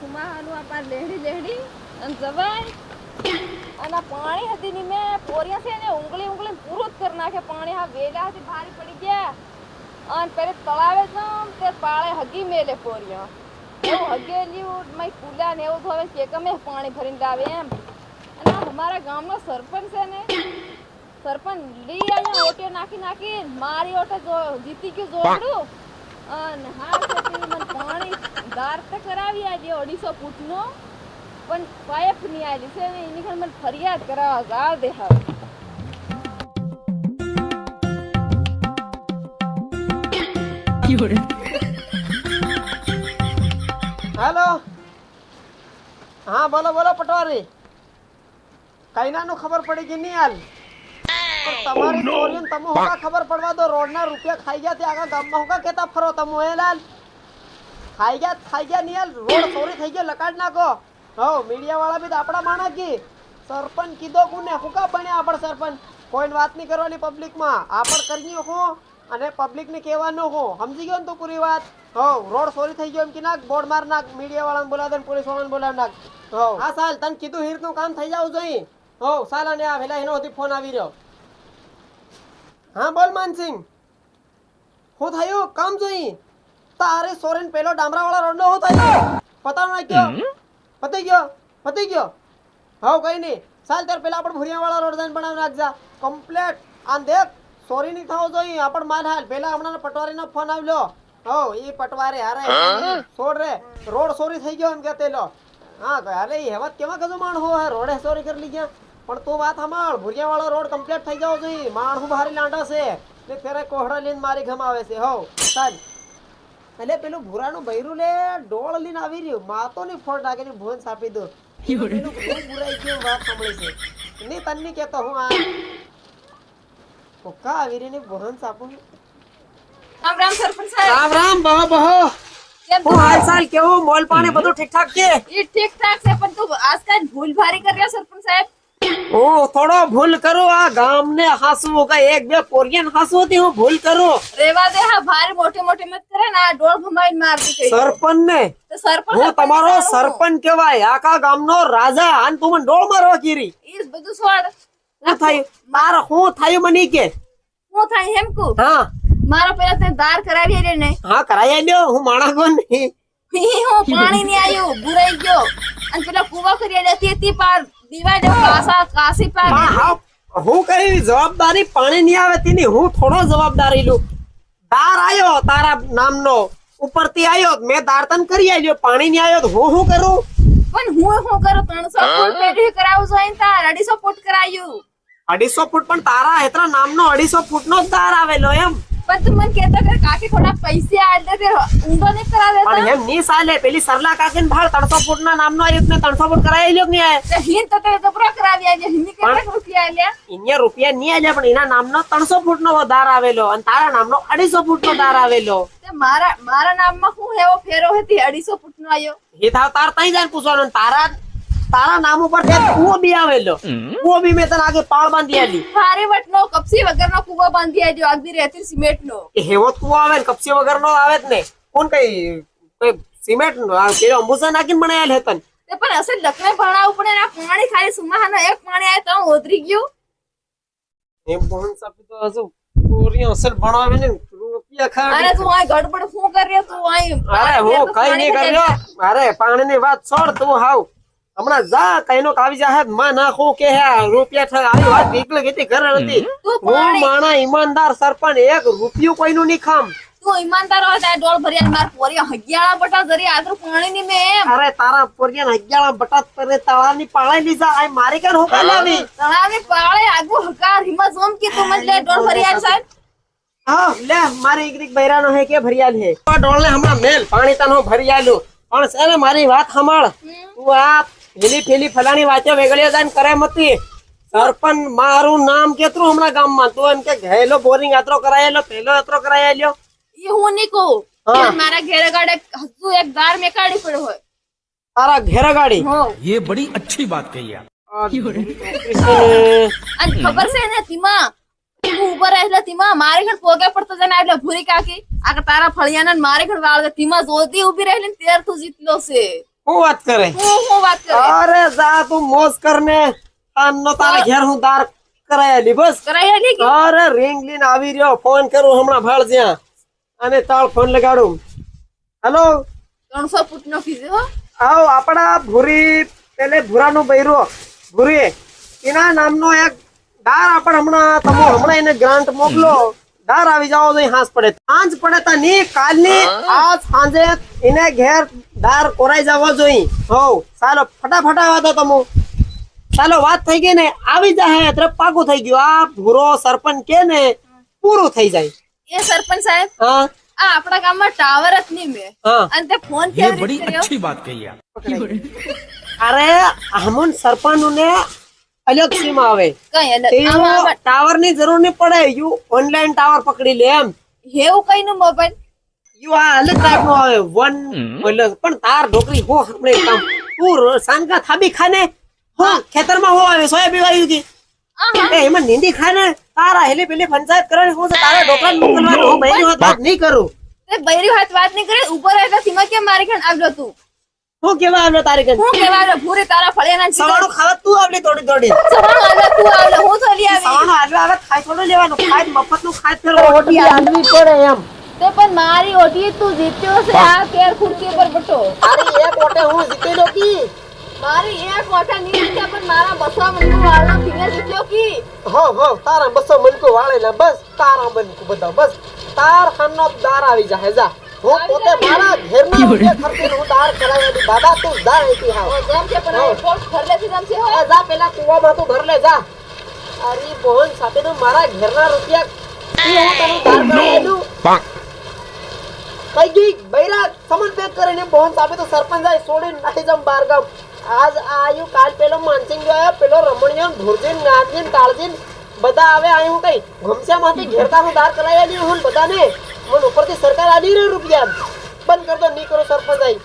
સુમાહાનું આ લેડી લેહડી અને જવાય. અને પાણી હતી ની મેં પોર્યા છે ને ઉંગળી ઉંગળી પૂરું કરી નાખે પાણી હા વેલા હતી, ભારી પડી ગયા. અને પેલે તળાવે જમ, તે પાળે હગી મેલે પોરિયા. એવું હગેલ્યું મય કુલા ને એવું હવે કે કમે પાણી ભરીને લાવે એમ. અને અમારા ગામનો સરપંચ છે ને, સરપંચ લઈ અને ઓટે નાખી નાખી મારી ઓટે જીતી ગયું જોડું. અને હા મને પાણી દાર તો કરાવી આજે અઢીસો ફૂટનો. પણ પાઇપ નહીં આવી છે અને એની ખાલી મને ફરિયાદ કરાવવા જાવ દે હેલો? હા, બોલો બોલો, પટવારી. કઈનાનું ખબર પડી કે નહીં હાલ? તમારી ચોરીને તમે હોકા ખબર પડવા દો રોડના રૂપિયા ખાઈ ગયા ત્યાં આગળ ગામમાં હોકા કેતા ફરો તમે હે ખાઈ ગયા ખાઈ ગયા નહીં રોડ ચોરી થઈ ગયો લકાડ નાખો. હો મીડિયા વાળા બી તો આપણા માણસ કી સરપંચ કીધો કોને હુકા બન્યા આપણ સરપંચ? કોઈને વાત નહીં કરવાની પબ્લિકમાં આપણ કરીએ હો અને પબ્લિકને કહેવાનું હો. સમજી ગયો ને તું પૂરી વાત? હો રોડ ચોરી થઈ ગયો એમ કે નાખ બોર્ડ માર નાખ મીડિયા વાળાને બોલાવે પોલીસ વાળાને બોલાવ નાખ. હો. હા સાલ તને કીધું હીરનું કામ થઈ જાવું જોઈએ. હો સાલ અને આ વેલા એનો ફોન આવી રહ્યો. હા બોલ માનસિંહ. શું થયું? કામ જોઈ? તારે સોરેન પેલો ડામરાવાળા રોડનો શું થયું? પતાવ નાખ્યો પતી ગયો? પતી ગયો? હવ કઈ નહીં સાલ તાર પેલા આપણે ભુરિયાવાળા રોડ જઈને બનાવી નાખજા. કમ્પ્લેટ. આમ દેખ સોરી નહીં થવો જોઈએ આપણ માલ હાલ. પેલા હમણાં પટવારીનો ફોન આવ્યો. હો એ પટવારે હારે. છોડ રે. રોડ સોરી થઈ ગયો એમ કે તેલો હા એ હેવત કેવા કદું માણ હો? હે રોડે સોરી કરી લી ગયા પણ તું વાત સાંભળ ભુરિયાવાળો રોડ કમ્પ્લીટ થઈ જવો જોઈએ માણ ભારે લાંડા છે. ને ફેરે કોહડા લઈને મારી ઘમાવે છે. હો ચાલ. એટલે પેલું ભૂરાનું ભૈરું લે ડોળ લઈને આવી રહ્યું. માતો ની ફોડ નાખીને ભુવન સાપી દો. પેલું બહુ ગયું વાત સાંભળી છે. નહીં તન્ની કહેતો હું આ કોકા આવી રહીને ભુવન સાપું રામ રામ સરપંચ સાહેબ. રામ રામ બહો બહો. હું હાલ કેવું મોલ પાણી બધું ઠીક ઠાક છે? એ ઠીક ઠાક છે પણ તું આજકાલ ભૂલ ભારી કર્યા સરપંચ સાહેબ. હું થોડો ભૂલ કરું આ ગામને હાસવું કે એક બે કોરિયન હાસવું હું ભૂલ કરું. રેવા દે હા ભારે મોટી મોટી મત કરે ને આ ડોળ ભમાઈ મારતી સરપંચ ને હું તમારો સરપંચ કહેવાય આખા ગામનો રાજા અને તું મને ડોળ મારો કીરી. ઈ બધું છોડ. ના થાય માર હું થાય મને કે? હું થાય હેમ કુ હા. મારો પેલા તે દાર કરાવી રે ને. હા કરાઈ લ્યો હું માણા કોણ નહીં હું પાણી ની આયો બુરાઈ ગયો. અને પેલા કુવા કરી તે તે પાર દીવાય કાસા કાસી પાર હું કઈ જવાબદારી પાણી ની આવે તેની હું થોડો જવાબદારી લઉં. દાર આવ્યો તારા નામનો. ઉપરથી આયો મેં દાર તન કરી આવ્યો પાણી નહીં આવ્યો તો હું શું કરું? પણ હું શું કરું? ત્રણસો ફૂટ પેઢી કરાવું જોઈએ તાર. અઢીસો ફૂટ કરાયું. અઢીસો ફૂટ પણ તારા હેતરા નામનો અઢીસો ફૂટ નો જ તાર આવેલો એમ. પણ તું મને કહેતો કે કાકી થોડા પૈસા આલે તે ઊંધો નહીં કરાવે પણ એમ ની સાલે પેલી સરલા કાકીને ભાળ ત્રણસો ફૂટ ના આયો ને ત્રણસો ફૂટ કરાવી લ્યો કે નહીં હિન તો તે તો જબરો કરાવી આલે હિની કેટલા રૂપિયા આલ્યા? ઇન્ય રૂપિયા નહીં આલ્યા પણ એના નામનો ત્રણસો ફૂટ નો વધાર આવેલો અને તારા નામનો અઢીસો ફૂટ નો ધાર આવેલો. મારા મારા મારા નામમાં હું એવો ફેરો હતી અઢીસો ફૂટ નો આયો? એ થાવ તાર તઈ જાય પૂછવાનું તારા તારા નામ ઉપર એક કૂવો બી આવેલો કૂવો બી મેં તને આગે પાળ બાંધી આલી. ભારે વટનો કપસી વગરનો કૂવો બાંધી આજો આગદી રહેતી સિમેન્ટ નો એ હેવો જ કૂવો આવે ને કપસી વગર નો આવે જ ને. કોણ કઈ કઈ સિમેન્ટ નો આ પેલો અંબુસા નાખીને બનાવેલ હેતન તે પણ અસલ લખને ભણાવવું પડે ને આ પાણી ખાલી સુમાહાનો એક પાણી આવે તો હું ઓદરી ગયું. એમ બોન સાપી તો હજુ પૂરી અસલ ભણાવે ને રૂપિયા અરે ખાવા તું આ ગડબડ શું કર્યો તું અહીં અરે હું કઈ નહીં કર્યો. અરે પાણી ની વાત છોડ તું હાવ. હમણાં જા કઈનો કાવી જા માં નાખું કે હે રૂપિયા થાય આવી વાત નીકળી ગઈ ઘર હતી. તું હું માણા ઈમાનદાર સરપંચ એક રૂપિયો કોઈનું નહીં ખામ. તું ઈમાનદાર હોય તો આ ડોળ ભર્યા માર પોરી હગિયાળા બટા જરી આદરું પાણી ની મેં એમ. અરે તારા પોરિયાન અગિયાર બટાતની પાળે ની જા આ મારી કેન હોકા લાવી? કાલાવી ની પાળે આગુ હકાર હિમા જોમ કે તું મને ડોળ ભર્યા સાહેબ. હા લે મારી એક બૈરાનો હે કે ભરિયાલ હે. આ ડોળને હમણાં મેલ પાણી તનો ભરિયાલું પણ છે ને મારી વાત સાંભળ. તું આ પેલી પેલી ફલાણી વાતે વેગળ્યા દાન કરે મતી. સરપંચ મારું નામ કેટલું હમણાં ગામમાં? તું એમ કે ઘેલો બોરિંગ યાત્રો કરાયેલો પેલો યાત્રો કરાયેલો એ હું નહીં કહું. મારા ઘેરે ગાડે હજુ એક ગાર મેં કાઢી પડ્યો હોય. તારા ઘેરે ગાડી? એ બડી અચ્છી વાત કહી યાર ખબર છે ને તીમા? ઉપર એટલે તીમા મારે ઘર પોગે પડતો જને એટલે ભૂરી કાકી. આ તારા ફળિયાના મારે ઘર વાળ તીમા જોતી ઊભી રહેલી તેર તું જીતલો છે. હું વાત કરે? હું વાત કરે. અરે જા તું મોજ કરને. આનો તારે ઘેર હું દાર કરાયેલી બસ. કરાયેલી કે? અરે રિંગ લઈને આવી રહ્યો. ફોન કરું હમણાં ભાળ જ્યાં. અને તાળ ફોન લગાડું. હેલો ત્રણસો ફૂટ નો કીધો આવ આપણા ભૂરી પેલે ભૂરાનો બૈરો. ભૂરી એના નામનો એક દાર આપણ હમણાં તમે હમણાં એને ગ્રાન્ટ મોકલો. દાર આવી જાવ તો હાંસ પડે. સાંજ પડે તા ની કાલની આજ સાંજે એને ઘેર દાર કોરાઈ જવો જોઈએ હોવ ચાલો ફટાફટ આવા તો તમે. ચાલો વાત થઈ ગઈ ને આવી જાય તરફ પાકું થઈ ગયું. આ ભૂરો સરપંચ કે ને પૂરું થઈ જાય. એ સરપંચ સાહેબ હા. આ આપણા ગામમાં ટાવર જ નહીં મે. અને તે ફોન કે બડી અચ્છી વાત કહી અરે હમન સરપંચ ને અલગ સીમ આવે ટાવરની જરૂર નહીં પડે. યુ ઓનલાઈન ટાવર પકડી લે એમ. હેવું કઈ નું મોબાઈલ યુ આ અલગ ટાઈપ નો આવે. વન એટલે પણ તાર ઢોકરી હો આપણે કામ. તું સાંજકા થાબી ખાને હા ખેતરમાં હો આવે સોયાબીન હતી આહા. એ એમાં નીંદી ખાને તારા હેલી પેલી પંચાયત કરવાની હું તારા ઢોકરા મોકલવાનું હું બહેરી વાત વાત નહીં કરું. તે બૈરી હાથ વાત નહીં કરે ઉપર રહેતા સીમા કેમ મારી ખાન આવ્યો તું? હું કેવા આવ્યો તારી ઘરે? હું કેવા આવ્યો ભૂરે તારા ફળિયાના જીગર ખાવા તું આવલી થોડી થોડી. સવાણું આવ્યો તું આવ્યો હું તો લઈ આવી સવારનું આવ્યો આવે ખાઈ થોડું લેવાનું. ખાઈ મફતનું ખાય પડે એમ. તે પણ મારી ઓટી તું જીત્યો છે આ કેર ખુરશી પર બટો મારી એક ઓટે હું જીતી લો કી? મારી એક ઓઠા ની જીત્યા પણ મારા બસો મનકો વાળો ફિંગર જીત્યો કી? હો હો તારા બસો મનકુ વાળેલા બસ તારા મનકો બધા બસ. તાર ખાનો દાર આવી જાય જા. હું પોતે મારા ઘેરના રૂપિયા ખર્ચીને હું દાર ચલાવેલી દાદા તું જા અહીંથી હા જેમ છે પણ આ પોટ છે જેમ છે હો. જા પેલા કુવામાં તું ભર લે જા. અરે બોન સાથે તો મારા ઘેરના રૂપિયા હું તને દાર કરાવેલું કઈ ગઈ બૈરા સમન પેક કરીને બોન સાબે તો સરપંચ આય છોડીને નાખી જમ બાર ગામ આજ આયુ કાલ પેલો માનસિંહ જો આયો, પેલો રમણીયો ભુરજીન ગાંધીન કાળજીન બધા આવે આય હું કઈ? ઘમસામાંથી ઘેરતા હું દાર કરાવી હું બધાને? મને ઉપરથી સરકાર આલી રહી રૂપિયા બંધ કરતો નહીં કરો સરપંચ આઈ